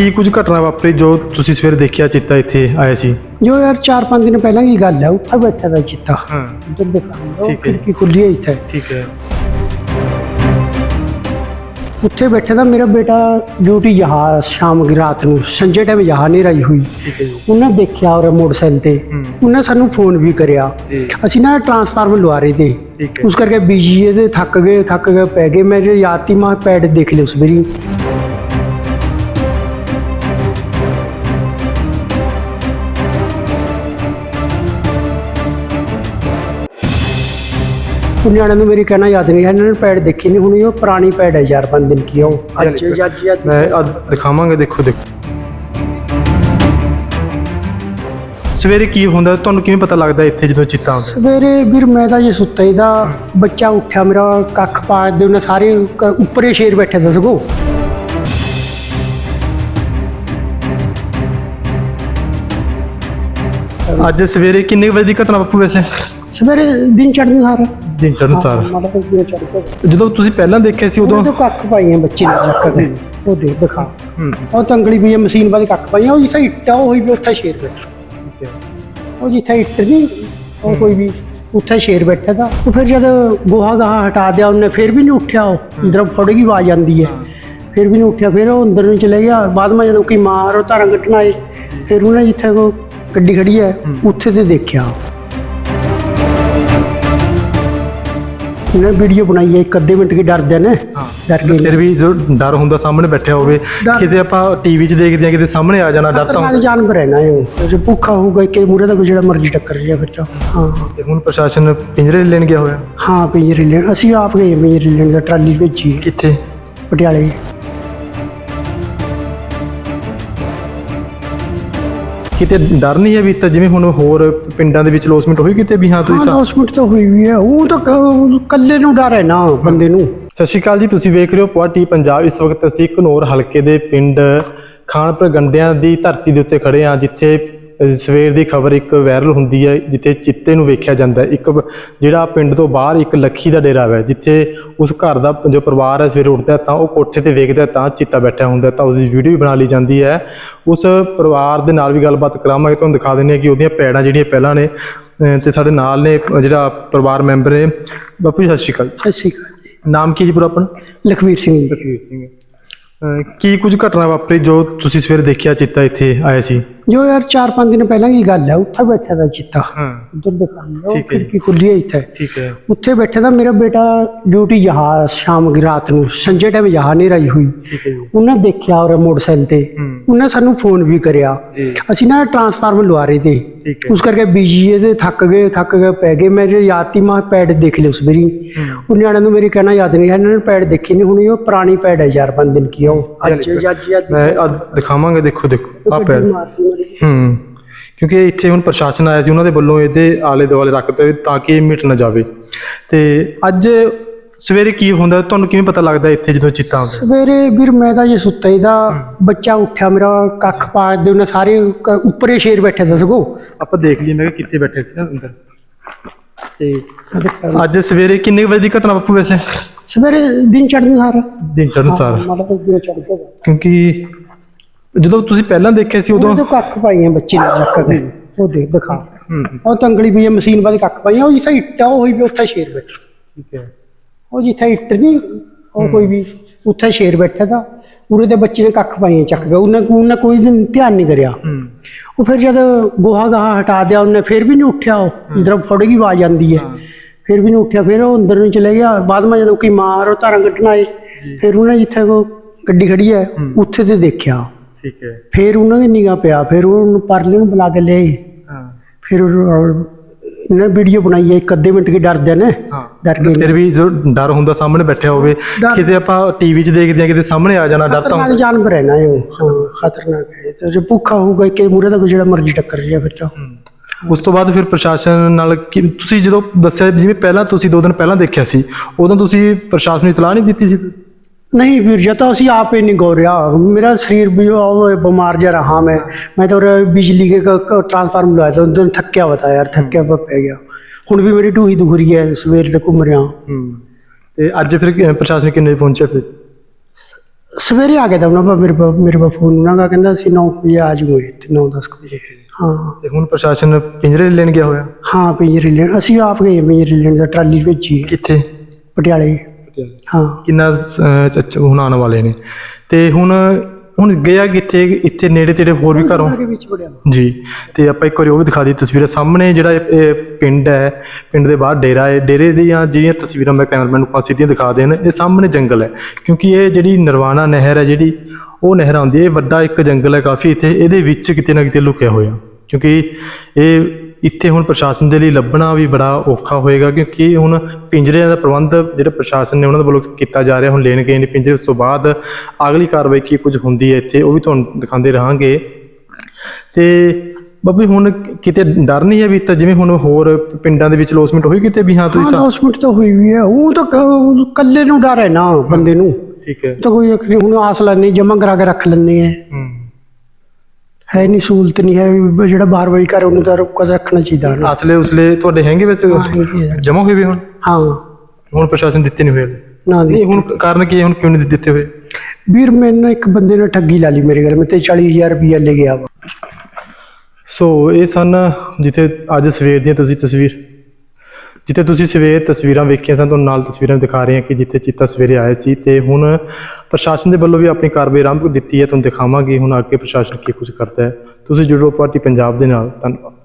ਕੀ ਕੁਝ ਘਟਨਾ ਵਾਪਰੀ ਜੋ ਤੁਸੀਂ ਸਵੇਰੇ ਦੇਖਿਆ ਚਿੱਤਾ ਇੱਥੇ ਆਇਆ ਸੀ? ਜੋ ਯਾਰ 4-5 ਦਿਨ ਪਹਿਲਾਂ ਦੀ ਗੱਲ ਹੈ ਉੱਥੇ ਬੈਠਾ ਦਾ ਚਿੱਤਾ। ਹਾਂ। ਉਧਰ ਦੁਕਾਨ ਠੀਕ ਹੈ। ਖਿੜਕੀ ਖੁੱਲੀ ਹੈ ਇੱਥੇ। ਠੀਕ ਹੈ। ਉੱਥੇ ਬੈਠਾ ਦਾ ਮੇਰਾ ਬੇਟਾ ਡਿਊਟੀ ਜਹਾ ਸ਼ਾਮ ਦੀ ਰਾਤ ਨੂੰ ਸੰਜੇ ਟਾਈਮ ਜਹਾ ਨਹੀਂ ਰਹੀ ਹੋਈ। ਠੀਕ ਹੈ ਜੀ। ਉਹਨੇ ਦੇਖਿਆ ਉਹ ਮੋਟਰਸਾਈਕਲ ਤੇ। ਹੂੰ। ਉਹਨੇ ਸਾਨੂੰ ਫੋਨ ਵੀ ਕਰਿਆ। ਜੀ। ਅਸੀਂ ਨਾ ਟਰਾਂਸਫਾਰਮਰ ਲਵਾ ਰਹੇ ਤੇ। ਠੀਕ ਹੈ। ਉਸ ਕਰਕੇ ਬੀਜੀ ਇਹਦੇ ਥੱਕ ਗਏ ਥੱਕ ਗਏ ਪੈ ਗਏ। ਮੈਂ ਯਾਦ ਤੀ ਮਾਂ ਪੈਡ ਦੇਖ ਲਿਆ ਉਸ ਮੇਰੀ ਉਹ ਨਿਆਣੇ ਨੂੰ ਮੇਰੀ ਕਹਿਣਾ ਯਾਦ ਨਹੀਂ ਹੈ ਇਹਨਾਂ ਨੇ ਪੈਡ ਦੇਖੀ ਨਹੀਂ ਹੁਣ ਉਹ ਪੁਰਾਣੀ ਪੈਡ ਹੈ ਯਾਰ ਪੰਜ ਦਿਨ ਕੀ ਉਹ। ਅੱਜ ਅੱਜ ਅੱਜ ਮੈਂ ਅੱਜ ਦਿਖਾਵਾਂਗੇ ਦੇਖੋ ਦੇਖੋ। ਸਵੇਰੇ ਕੀ ਹੁੰਦਾ ਤੁਹਾਨੂੰ ਕਿਵੇਂ ਪਤਾ ਲੱਗਦਾ ਇੱਥੇ ਜਦੋਂ ਚਿੱਤਾ ਆਉਂਦਾ ਸਵੇਰੇ ਵੀਰ ਮੈਂ ਤਾਂ ਜੇ ਸੁੱਤਾ ਹੀ ਦਾ ਬੱਚਾ ਉੱਠਿਆ ਮੇਰਾ ਕੱਖ ਪਾ ਦੇ ਉਹਨੇ ਸਾਰੇ ਉੱਪਰੇ ਸ਼ੇਰ ਬੈਠੇ ਦਾ ਸਗੋ। ਅੱਜ ਸਵੇਰੇ ਕਿੰਨੇ ਵਜੇ ਦੀ ਘਟਨਾ ਬਾਪੂ ਵੈਸੇ? ਸਵੇਰੇ ਦਿਨ ਚੜ੍ਹਨ ਸਾਰ ਦਿਨ ਚੜ੍ਹਨ ਸਾਰ। ਮਤਲਬ ਦਿਨ ਚੜ੍ਹ ਕੇ ਜਦੋਂ ਤੁਸੀਂ ਪਹਿਲਾਂ ਦੇਖਿਆ ਸੀ ਉਦੋਂ? ਉਦੋਂ ਕੱਖ ਪਾਈਆਂ ਬੱਚੇ ਨੇ ਚੱਕ ਕੇ। ਉਹ ਦੇ ਦਿਖਾ। ਹੂੰ। ਉਹ ਤੰਗਲੀ ਵੀ ਮਸ਼ੀਨ ਵਾਲੀ ਕੱਖ ਪਾਈਆਂ ਉਹ ਜਿੱਥੇ ਇੱਟਾ ਉਹ ਹੋਈ ਵੀ ਉੱਥੇ ਸ਼ੇਰ ਬੈਠਾ। ਠੀਕ ਹੈ। ਉਹ ਜਿੱਥੇ ਇੱਟ ਨਹੀਂ ਉਹ ਕੋਈ ਵੀ ਉੱਥੇ ਸ਼ੇਰ ਬੈਠਾ ਦਾ ਉਹ ਫਿਰ ਜਦ ਗੋਹਾ ਗਾਹਾ ਹਟਾ ਦਿਆ ਉਹਨੇ ਫਿਰ ਵੀ ਨਹੀਂ ਉੱਠਿਆ ਉਹ। ਅੰਦਰ ਫੜ ਗਈ ਆਵਾਜ਼ ਆਉਂਦੀ ਹੈ। ਫਿਰ ਵੀ ਨਹੀਂ ਉੱਠਿਆ ਫਿਰ ਉਹ ਅੰਦਰ ਨੂੰ ਚਲੇ ਗਿਆ। ਬਾਅਦ ਵਿੱਚ ਜਦੋਂ ਕੋਈ ਮਾਰ ਉਹ ਧਾਰਾਂ ਕੱਢਣ ਆਏ ਫਿਰ ਉਹਨੇ ਜਿੱਥੇ ਉਹ ਗੱਡੀ ਖੜੀ ਹੈ। ਉੱਥੇ ਤੇ ਦੇਖਿਆ। ਉਹਨੇ ਵੀਡੀਓ ਬਣਾਈ ਹੈ ਇੱਕ ਅੱਧੇ ਮਿੰਟ ਕੀ ਡਰਦੇ ਨੇ। ਹਾਂ। ਡਰ ਗਏ ਫਿਰ ਵੀ ਜੋ ਡਰ ਹੁੰਦਾ ਸਾਹਮਣੇ ਬੈਠਿਆ ਹੋਵੇ ਕਿਤੇ ਆਪਾਂ ਟੀਵੀ 'ਚ ਦੇਖਦੇ ਆ ਕਿਤੇ ਸਾਹਮਣੇ ਆ ਜਾਣਾ ਡਰ ਤਾਂ ਜਾਨਵਰ ਹੈ ਨਾ ਇਹ ਜੇ ਭੁੱਖਾ ਹੋਊਗਾ ਕਿ ਮੂਰੇ ਦਾ ਕੋਈ ਜਿਹੜਾ ਮਰਜ਼ੀ ਟੱਕਰ ਜਾ ਫਿਰ ਤਾਂ। ਹਾਂ। ਤੇ ਹੁਣ ਪ੍ਰਸ਼ਾਸਨ ਪਿੰਜਰੇ ਲੈਣ ਗਿਆ ਹੋਇਆ? ਹਾਂ ਪਿੰਜਰੇ ਲੈਣ ਅਸੀਂ ਆਪ ਗਏ ਪਿੰਜਰੇ ਲੈਣ ਦਾ ਟਰਾਲੀ ਭੇਜੀ ਕਿੱਥੇ? ਪਟਿਆਲੇ। ਕਿਤੇ ਡਰ ਨਹੀਂ ਹੈ ਵੀ ਤਾਂ ਜਿਵੇਂ ਹੁਣ ਹੋਰ ਪਿੰਡਾਂ ਦੇ ਵਿੱਚ ਲੋਸਮੈਂਟ ਹੋਈ ਕਿਤੇ ਵੀ? ਹਾਂ ਤੁਸੀਂ ਸਾ- 10 ਮਿੰਟ ਤਾਂ ਹੋਈ ਵੀ ਹੈ। ਉਹ ਤਾਂ ਕ- ਕੱਲੇ ਨੂੰ ਡਰ ਹੈ ਨਾ ਬੰਦੇ ਨੂੰ। ਸਤਿ ਸ਼੍ਰੀ ਅਕਾਲ ਜੀ ਤੁਸੀਂ ਵੇਖ ਰਹੇ ਹੋ ਪੁਆਟੀ ਪੰਜਾਬ। ਇਸ ਵਕਤ ਅਸੀਂ ਘਨੌਰ ਹਲਕੇ ਦੇ ਪਿੰਡ ਖਾਨਪੁਰ ਗੰਡਿਆਂ ਦੀ ਧਰਤੀ ਦੇ ਉੱਤੇ ਖੜੇ ਹਾਂ ਜਿੱਥੇ ਸਵੇਰ ਦੀ ਖਬਰ ਇੱਕ ਵਾਇਰਲ ਹੁੰਦੀ ਹੈ ਜਿੱਥੇ ਚਿੱਤੇ ਨੂੰ ਵੇਖਿਆ ਜਾਂਦਾ ਹੈ। ਇੱਕ ਜਿਹੜਾ ਪਿੰਡ ਤੋਂ ਬਾਹਰ ਇੱਕ ਲੱਖੀ ਦਾ ਡੇਰਾ ਹੈ ਜਿੱਥੇ ਉਸ ਘਰ ਦਾ ਜੋ ਪਰਿਵਾਰ ਹੈ ਸਵੇਰੇ ਉੱਠਦਾ ਤਾਂ ਉਹ ਕੋਠੇ ਤੇ ਵੇਖਦਾ ਤਾਂ ਚਿੱਤਾ ਬੈਠਾ ਹੁੰਦਾ ਤਾਂ ਉਸ ਦੀ ਵੀਡੀਓ ਵੀ ਬਣਾ ਲਈ ਜਾਂਦੀ ਹੈ। ਉਸ ਪਰਿਵਾਰ ਦੇ ਨਾਲ ਵੀ ਗੱਲਬਾਤ ਕਰਾਵਾਂਗੇ ਤੁਹਾਨੂੰ ਦਿਖਾ ਦਿੰਦੇ ਹਾਂ ਕਿ ਉਹਦੀਆਂ ਪੈੜਾਂ ਜਿਹੜੀਆਂ ਪਹਿਲਾਂ ਨੇ ਤੇ ਸਾਡੇ ਨਾਲ ਨੇ ਜਿਹੜਾ ਪਰਿਵਾਰ ਮੈਂਬਰ ਨੇ। ਬਾਪੂ ਜੀ ਸਤਿ ਸ਼੍ਰੀ ਅਕਾਲ ਸਤਿ ਸ਼੍ਰੀ ਅਕਾਲ ਨਾਮ ਕੀ ਜੀ ਪੂਰਾ ਆਪਣਾ? ਲਖਵੀਰ ਸਿੰਘ ਜੀ। ਲਖਵੀਰ ਸਿੰਘ। ਕੀ ਕੁਝ ਘਟਨਾ ਵਾਪਰੀ ਜੋ ਤੁਸੀਂ ਸਵੇਰੇ ਦੇਖਿਆ ਚਿੱਤਾ ਇੱਥੇ ਆਇਆ ਸੀ? ਜੋ ਯਾਰ 4-5 ਦਿਨ ਪਹਿਲਾਂ ਦੀ ਗੱਲ ਹੈ ਉੱਥੇ ਬੈਠਾ ਦਾ ਚਿੱਤਾ। ਹਾਂ। ਉਧਰ ਦੁਕਾਨ ਉਹ ਠੀਕ ਹੈ ਜੀ। ਖਿੜਕੀ ਖੁੱਲੀ ਹੈ ਇੱਥੇ। ਠੀਕ ਹੈ। ਉੱਥੇ ਬੈਠਾ ਦਾ ਮੇਰਾ ਬੇਟਾ ਡਿਊਟੀ ਜਹਾ ਸ਼ਾਮ ਦੀ ਰਾਤ ਨੂੰ ਸੰਜੇ ਟਾਈਮ ਜਹਾ ਨਹੀਂ ਰਹੀ ਹੋਈ। ਠੀਕ ਹੈ ਜੀ। ਉਹਨੇ ਦੇਖਿਆ ਉਹ ਮੋਟਰਸਾਈਕਲ ਤੇ। ਹੂੰ। ਉਹਨੇ ਸਾਨੂੰ ਫੋਨ ਵੀ ਕਰਿਆ। ਜੀ। ਅਸੀਂ ਨਾ ਟਰਾਂਸਫਾਰਮਰ ਲਵਾ ਰਹੇ ਤੇ। ਠੀਕ ਹੈ। ਉਸ ਕਰਕੇ ਬੀਜੀ ਇਹਦੇ ਥੱਕ ਗਏ ਥੱਕ ਗਏ ਪੈ ਗਏ। ਮੈਂ ਯਾਦ ਤੀ ਮਾਂ ਪੈਡ ਦੇਖ ਲਿਆ ਉਸ ਹੂੰ। ਉਹ ਨਿਆਣੇ ਨੂੰ ਮੇਰੀ ਕਹਿਣਾ ਯਾਦ ਨਹੀਂ ਹੈ ਇਹਨਾਂ ਨੇ ਪੈਡ ਦੇਖੀ ਨਹੀਂ ਹੁਣ ਉਹ ਪੁਰਾਣੀ ਪੈਡ ਹੈ ਯਾਰ ਪੰਜ ਦਿਨ ਕੀ ਉਹ। ਅੱਜ ਅੱਜ ਅੱਜ ਮੈਂ ਅੱਜ ਦਿਖਾਵਾਂਗੇ ਦੇਖੋ ਦੇਖੋ। ਆ ਪੈਰ ਮਾਰਦੀ ਮੇਰੀ। ਹੂੰ। ਕਿਉਂਕਿ ਇੱਥੇ ਹੁਣ ਪ੍ਰਸ਼ਾਸਨ ਆਇਆ ਸੀ ਉਹਨਾਂ ਦੇ ਵੱਲੋਂ ਇਹਦੇ ਆਲੇ ਦੁਆਲੇ ਰੱਖਦੇ ਤਾਂ ਕਿ ਇਹ ਮਿਟ ਨਾ ਜਾਵੇ। ਤੇ ਅੱਜ ਸਵੇਰੇ ਕੀ ਹੁੰਦਾ ਤੁਹਾਨੂੰ ਕਿਵੇਂ ਪਤਾ ਲੱਗਦਾ ਇੱਥੇ ਜਦੋਂ ਚਿੱਤਾ ਆਉਂਦਾ? ਸਵੇਰੇ ਵੀਰ ਮੈਂ ਤਾਂ ਜੇ ਸੁੱਤਾ ਹੀ ਦਾ ਬੱਚਾ ਉੱਠਿਆ ਮੇਰਾ ਕੱਖ ਪਾ ਦੇ ਉਹਨੇ ਸਾਰੇ ਕ- ਉੱਪਰੇ ਸ਼ੇਰ ਬੈਠੇ ਦਾ ਸਗੋ। ਆਪਾਂ ਦੇਖ ਲਈ ਮੈਂ ਕਿ ਕਿੱਥੇ ਬੈਠੇ ਸੀ ਅੰਦਰ। ਤੇ ਅੱਜ ਸਵੇਰੇ ਕਿੰਨੇ ਵਜੇ ਦੀ ਘਟਨਾ ਬਾਪੂ ਵੈਸੇ? ਸਵੇਰੇ ਦਿਨ ਚੜ੍ਹਨ ਸਾਰ। ਦਿਨ ਚੜ੍ਹਨ ਸਾਰ। ਮਤਲਬ ਦਿਨ ਚੜ੍ਹ ਕੇ ਕਿਉਂਕਿ ਜਦੋਂ ਤੁਸੀਂ ਪਹਿਲਾਂ ਦੇਖਿਆ ਸੀ ਉਦੋਂ? ਉਦੋਂ ਕੱਖ ਪਾਈਆਂ ਬੱਚੇ ਨੇ ਚੱਕ ਕੇ ਉਹ ਦੇ ਦਿਖਾ। ਹੂੰ। ਉਹ ਤੰਗਲੀ ਵੀ ਹੈ, ਮਸ਼ੀਨ ਵਾਲੀ ਕੱਖ ਪਾਈਆਂ ਉਹ ਜਿੱਥੇ ਇੱਟਾ ਉਹ ਹੋਈ ਵੀ ਉੱਥੇ ਸ਼ੇਰ ਬੈਠਾ। ਠੀਕ ਹੈ। ਉਹ ਜਿੱਥੇ ਇੱਟ ਨਹੀਂ ਉਹ ਕੋਈ ਵੀ ਉੱਥੇ ਸ਼ੇਰ ਬੈਠਾ ਦਾ ਉਰੇ ਦੇ ਬੱਚੇ ਨੇ ਕੱਖ ਪਾਈਆਂ ਚੱਕ ਗਿਆ ਉਹਨੇ ਉਹਨੇ ਕੋਈ ਦਿਨ ਧਿਆਨ ਨਹੀਂ ਕਰਿਆ। ਹੂੰ। ਉਹ ਫਿਰ ਜਦ ਗੋਹਾ ਗਾਹਾ ਹਟਾ ਦਿਆ ਉਹਨੇ ਫਿਰ ਵੀ ਨਹੀਂ ਉੱਠਿਆ ਉਹ। ਅੰਦਰ ਫੜ ਗਈ ਆਵਾਜ਼ ਆਉਂਦੀ ਹੈ। ਫਿਰ ਵੀ ਨਹੀਂ ਉੱਠਿਆ ਫਿਰ ਉਹ ਅੰਦਰ ਨੂੰ ਚਲੇ ਗਿਆ। ਬਾਅਦ ਵਿੱਚ ਜਦੋਂ ਕੋਈ ਮਾਰ ਉਹ ਧਾਰਾਂ ਕੱਢਣ ਆਏ ਫਿਰ ਉਹਨੇ ਜਿੱਥੇ ਉਹ ਗੱਡੀ ਖੜੀ ਹੈ। ਉੱਥੇ ਤੇ ਦੇਖਿਆ। ਠੀਕ ਹੈ। ਫਿਰ ਉਹਨਾਂ ਦੀ ਨਿਗਾਹ ਪਿਆ ਫਿਰ ਉਹਨੂੰ ਪਰਲੇ ਨੂੰ ਬੁਲਾ ਕੇ ਲਿਆਏ। ਹਾਂ। ਫਿਰ ਉਹ- ਉਹਨੇ ਵੀਡੀਓ ਬਣਾਈ ਹੈ ਇੱਕ ਅੱਧੇ ਮਿੰਟ ਕੀ ਡਰਦੇ ਨੇ ਹਾਂ। ਡਰ ਗਏ ਨੇ। ਫਿਰ ਵੀ ਜੋ ਡਰ ਹੁੰਦਾ ਸਾਹਮਣੇ ਬੈਠਿਆ ਹੋਵੇ ਕਿਤੇ ਆਪਾਂ ਟੀਵੀ 'ਚ ਦੇਖਦੇ ਆ ਕਿਤੇ ਸਾਹਮਣੇ ਆ ਜਾਣਾ ਡਰ ਤਾਂ ਖਤਰਨਾਕ ਜਾਨਵਰ ਹੈ ਨਾ ਇਹ ਹਾਂ ਖਤਰਨਾਕ ਹੈ। ਤੇ ਜੇ ਭੁੱਖਾ ਹੋਊਗਾ ਕਿ ਮੂਰੇ ਦਾ ਜਿਹੜਾ ਮਰਜ਼ੀ ਟੱਕਰ ਜਾ ਫਿਰ ਤਾਂ। ਉਸ ਤੋਂ ਬਾਅਦ ਫਿਰ ਪ੍ਰਸ਼ਾਸਨ ਨਾਲ ਤੁਸੀਂ ਜਦੋਂ ਦੱਸਿਆ ਜਿਵੇਂ ਪਹਿਲਾਂ ਤੁਸੀਂ ਦੋ ਦਿਨ ਪਹਿਲਾਂ ਦੇਖਿਆ ਸੀ ਉਦੋਂ ਤੁਸੀਂ ਪ੍ਰਸ਼ਾਸਨ ਨੂੰ ਇਤਲਾਹ ਨਹੀਂ ਦਿੱਤੀ ਸੀ? ਨਹੀਂ ਵੀਰ ਜੀ ਤਾਂ ਅਸੀਂ ਆਪ ਹੀ ਨਹੀਂ ਗੋ ਰਿਹਾ ਮੇਰਾ ਸਰੀਰ ਵੀ ਉਹ ਬਿਮਾਰ ਜਿਹਾ ਰਹਾ ਮੈਂ ਮੈਂ ਤਾਂ ਉਰੇ ਬਿਜਲੀ ਕੇ ਟ੍ਰਾਂਸਫਾਰਮਰ ਲਵਾਇਆ था उस दिन थक्या हुआ था यार थक्या हुआ पै गया ਹੁਣ ਵੀ ਮੇਰੀ ਢੂਹੀ ਦੁਖ ਰਹੀ ਹੈ ਸਵੇਰ ਦੇ ਘੁੰਮ ਰਿਹਾ ਹੂੰ ਤੇ ਅੱਜ ਫਿਰ ਕਿ- ਪ੍ਰਸ਼ਾਸਨ ਕਿੰਨੇ ਵਜੇ ਪਹੁੰਚਿਆ ਫਿਰ ਸਵੇਰੇ ਆ ਗਿਆ ਤਾਂ ਉਹਨਾਂ ਦਾ ਮੇਰੇ ਪਾ ਮੇਰੇ ਪਾ ਫੋਨ ਉਹਨਾਂ ਦਾ ਕਹਿੰਦਾ ਅਸੀਂ 9 ਵਜੇ ਆ ਜਾਊਂਗੇ ਤੇ 9-10 ਵਜੇ ਹਾਂ ਤੇ ਹੁਣ ਪ੍ਰਸ਼ਾਸਨ ਪਿੰਜਰੇ ਲੈਣ ਗਿਆ ਹੋਇਆ ਹਾਂ ਪਿੰਜਰੇ ਲੈਣ ਅਸੀਂ ਆਪ ਗਏ ਪਿੰਜਰੇ ਲੈਣ ਦਾ ਟਰਾਲੀ ਭੇਜੀ ਹੈ ਕਿੱਥੇ ਪਟਿਆਲੇ ਹਾਂ। ਕਿੰਨਾ ਅਹ, ਚੱਚਾ ਹੁਣ ਆਉਣ ਵਾਲੇ ਨੇ। ਤੇ ਹੁਣ ਹੁਣ ਗਿਆ ਕਿੱਥੇ? ਇੱਥੇ ਨੇੜੇ ਤੇੜੇ ਹੋਰ ਵੀ ਘਰੋਂ। ਦੇ ਵਿੱਚ ਪੜਿਆ ਜੀ। ਤੇ ਆਪਾਂ ਇੱਕ ਵਾਰੀ ਉਹ ਵੀ ਦਿਖਾ ਦੀ ਤਸਵੀਰਾਂ ਸਾਹਮਣੇ ਜਿਹੜਾ ਇਹ ਇਹ ਪਿੰਡ ਹੈ ਪਿੰਡ ਦੇ ਬਾਹਰ ਡੇਰਾ ਹੈ। ਡੇਰੇ ਦੀਆਂ ਜਿਹੜੀਆਂ ਤਸਵੀਰਾਂ ਮੈਂ ਕੈਮਰਾਮੈਨ ਨੂੰ ਪਾਸ ਸਿੱਧੀਆਂ ਦਿਖਾ ਦੇਣ ਇਹ ਸਾਹਮਣੇ ਜੰਗਲ ਹੈ। ਕਿਉਂਕਿ ਇਹ ਜਿਹੜੀ ਨਰਵਾਣਾ ਨਹਿਰ ਹੈ ਜਿਹੜੀ ਉਹ ਨਹਿਰ ਆਉਂਦੀ ਹੈ। ਇਹ ਵੱਡਾ ਇੱਕ ਜੰਗਲ ਹੈ ਕਾਫੀ ਇੱਥੇ। ਇਹਦੇ ਵਿੱਚ ਕਿਤੇ ਨਾ ਕਿਤੇ ਲੁਕਿਆ ਹੋਇਆ। ਕਿਉਂਕਿ ਇਹ ਇੱਥੇ ਹੁਣ ਪ੍ਰਸ਼ਾਸਨ ਦੇ ਲਈ ਲੱਭਣਾ ਵੀ ਬੜਾ ਔਖਾ ਹੋਏਗਾ ਕਿਉਂਕਿ ਹੁਣ ਪਿੰਜਰਿਆਂ ਦਾ ਪ੍ਰਬੰਧ ਜਿਹੜੇ ਪ੍ਰਸ਼ਾਸਨ ਨੇ ਉਹਨਾਂ ਦੇ ਵੱਲੋਂ ਕੀਤਾ ਜਾ ਰਿਹਾ ਹੁਣ ਲੈਣ ਗਏ ਨੇ ਪਿੰਜਰੇ ਉਸ ਤੋਂ ਬਾਅਦ ਅਗਲੀ ਕਾਰਵਾਈ ਕੀ ਕੁਝ ਹੁੰਦੀ ਹੈ ਇੱਥੇ ਉਹ ਵੀ ਤੁਹਾਨੂੰ ਦਿਖਾਉਂਦੇ ਰਹਾਂਗੇ। ਤੇ ਬੱਬੀ ਹੁਣ ਕਿਤੇ ਡਰ ਨਹੀਂ ਹੈ ਵੀ ਤਾਂ ਜਿਵੇਂ ਹੁਣ ਹੋਰ ਪਿੰਡਾਂ ਦੇ ਵਿੱਚ ਲੋਸਮੈਂਟ ਹੋਈ ਕਿਤੇ ਵੀ? ਹਾਂ ਤੁਸੀਂ ਹਾਂ ਸਾ- 10 ਮਿੰਟ ਤਾਂ ਹੋਈ ਵੀ ਹੈ ਉਹ ਤਾਂ ਕੱਲੇ ਨੂੰ ਡਰ ਹੈ ਨਾ ਬੰਦੇ ਨੂੰ। ਠੀਕ ਹੈ। ਤਾਂ ਕੋਈ ਅਖਰੀ ਹੁਣ ਆਸ ਲੈਣੇ ਜਮਾ ਕਰਾ ਕੇ ਰੱਖ ਲੈਂਦੇ ਆ ਹੂੰ ਨਹੀਂ ਸਹੂਲਤ ਨਹੀਂ ਹੈ ਵੀ ਜਿਹੜਾ ਬਾਹਰ ਬਾਈ ਕਰ ਉਹਨੂੰ ਤਾਂ ਰੁਕ ਰੱਖਣਾ ਚਾਹੀਦਾ ਨਾ। ਅਸਲੇ ਉਸਲੇ ਤੁਹਾਡੇ ਹੈਗੇ ਵੈਸੇ। ਜਮਾ ਹੋਏ ਵੀ ਹੁਣ? ਹਾਂ। ਹੁਣ ਪ੍ਰਸ਼ਾਸਨ ਦਿੱਤੇ ਨਹੀਂ ਹੋਏ। ਨਾ ਨਹੀਂ ਹੁਣ ਕਾਰਨ ਕੀ ਹੈ? ਹੁਣ ਕਿਉਂ ਨਹੀਂ ਦਿੱਤੇ ਹੋਏ? ਵੀਰ ਮੈਨੂੰ ਇੱਕ ਬੰਦੇ ਨੇ ਠੱਗੀ ਲਾ ਲਈ ਮੇਰੇ ਘਰ। ਮੈਂ ਤੇ 40000 ਰੁਪਇਆ ਲੈ ਗਿਆ ਵਾ। ਸੋ ਇਹ ਸਨ ਜਿੱਥੇ ਅੱਜ ਸਵੇਰ ਦੀਆਂ ਤੁਸੀਂ ਤਸਵੀਰ। ਜਿੱਥੇ ਤੁਸੀਂ ਸਵੇਰ ਤਸਵੀਰਾਂ ਵੇਖੀਆਂ ਸਨ, ਤੁਹਾਨੂੰ ਨਾਲ ਤਸਵੀਰਾਂ ਦਿਖਾ ਰਹੇ ਹਾਂ ਕਿ ਜਿੱਥੇ ਚੀਤਾ ਸਵੇਰੇ ਆਏ ਸੀ ਤੇ ਹੁਣ ਪ੍ਰਸ਼ਾਸਨ ਦੇ ਵੱਲੋਂ ਵੀ ਆਪਣੀ ਕਾਰਵਾਈ ਆਰੰਭ ਦਿੱਤੀ ਹੈ, ਤੁਹਾਨੂੰ ਦਿਖਾਵਾਂਗੇ। ਹੁਣ ਅੱਗੇ ਪ੍ਰਸ਼ਾਸਨ ਕੀ ਕੁਝ ਕਰਦਾ ਹੈ। ਤੁਸੀਂ ਜੁੜੋ ਪਾਰਟੀ ਪੰਜਾਬ ਦੇ ਨਾਲ। ਧੰਨਵਾਦ।